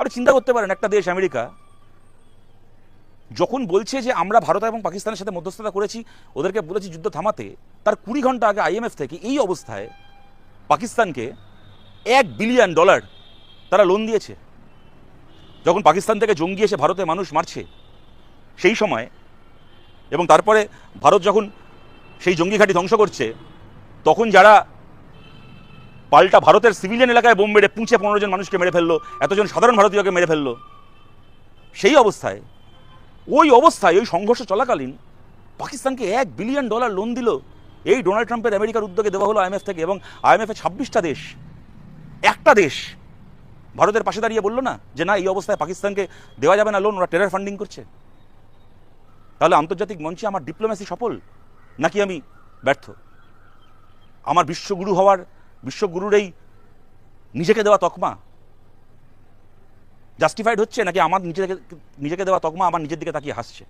আপনি চিন্তা করতে পারেন, একটা দেশ, আমেরিকা। যখন বলছে যে আমরা ভারত এবং পাকিস্তানের সাথে মধ্যস্থতা করেছি, ওদেরকে বলেছি যুদ্ধ থামাতে, তার কুড়ি ঘণ্টা আগে আইএমএফ থেকে এই অবস্থায় পাকিস্তানকে এক বিলিয়ন ডলার তারা লোন দিয়েছে। যখন পাকিস্তান থেকে জঙ্গি এসে ভারতে মানুষ মারছে, সেই সময় এবং তারপরে ভারত যখন সেই জঙ্গি ঘাঁটি ধ্বংস করছে, তখন যারা পাল্টা ভারতের সিভিলিয়ান এলাকায় বোম মেরে পুঁছে পনেরো জন মানুষকে মেরে ফেলল, এতজন সাধারণ ভারতীয়কে মেরে ফেলল। সেই অবস্থায়, ওই অবস্থায়, ওই সংঘর্ষ চলাকালীন পাকিস্তানকে এক বিলিয়ন ডলার লোন দিল। এই ডোনাল্ড ট্রাম্পের আমেরিকার উদ্যোগে দেওয়া হলো আইএমএফ থেকে এবং আইএমএফে ছাব্বিশটা দেশ, একটা দেশ ভারতের পাশে দাঁড়িয়ে বলল না যে, না, এই অবস্থায় পাকিস্তানকে দেওয়া যাবে না লোন ওরা টেরার ফান্ডিং করছে। তাহলে আন্তর্জাতিক মঞ্চে আমার ডিপ্লোম্যাসি সফল? নাকি আমি ব্যর্থ? আমার বিশ্বগুরু হওয়ার বিশ্বগুরুর এই নিজেকে দেওয়া তকমা? জাস্টিফাইড হচ্ছে নাকি আমার নিজেকে নিজেকে দেওয়া তকমা আমার নিজের দিকে তাকিয়ে হাসছে?